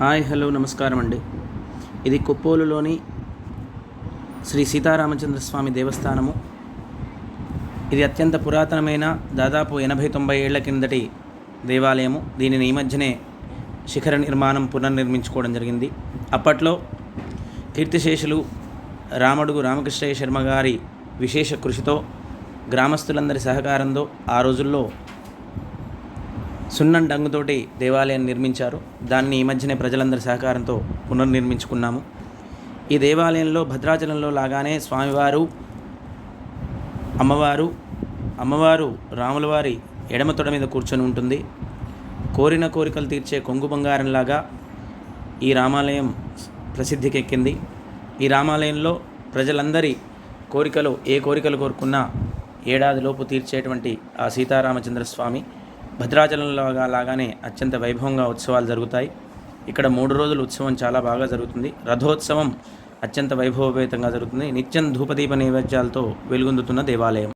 Hi hello నమస్కారం అండి. ఇది కొప్పోలులోని శ్రీ సీతారామచంద్ర స్వామి దేవస్థానము. ఇది అత్యంత పురాతనమైన దాదాపు ఎనభై తొంభై ఏళ్ళ కిందటి దేవాలయము. దీనిని ఈ మధ్యనే శిఖర నిర్మాణం పునర్నిర్మించుకోవడం జరిగింది. అప్పట్లో కీర్తిశేషులు రామడుగు రామకృష్ణయ్య శర్మ గారి విశేష కృషితో గ్రామస్తులందరి సహకారంతో ఆ రోజుల్లో సున్నం డంగుతోటి దేవాలయాన్ని నిర్మించారు. దాన్ని ఈ మధ్యనే ప్రజలందరి సహకారంతో పునర్నిర్మించుకున్నాము. ఈ దేవాలయంలో భద్రాచలంలో లాగానే స్వామివారు అమ్మవారు అమ్మవారు రాములవారి ఎడమ తొడ మీద కూర్చొని ఉంటుంది. కోరిన కోరికలు తీర్చే కొంగు బంగారంలాగా ఈ రామాలయం ప్రసిద్ధికెక్కింది. ఈ రామాలయంలో ప్రజలందరి కోరికలు ఏ కోరికలు కోరుకున్నా ఏడాదిలోపు తీర్చేటువంటి ఆ సీతారామచంద్ర స్వామి భద్రాచలంలో లాగానే అత్యంత వైభవంగా ఉత్సవాలు జరుగుతాయి. ఇక్కడ మూడు రోజులు ఉత్సవం చాలా బాగా జరుగుతుంది. రథోత్సవం అత్యంత వైభవపేతంగా జరుగుతుంది. నిత్యం ధూపదీప నైవేద్యాలతో వెలుగొందుతున్న దేవాలయం.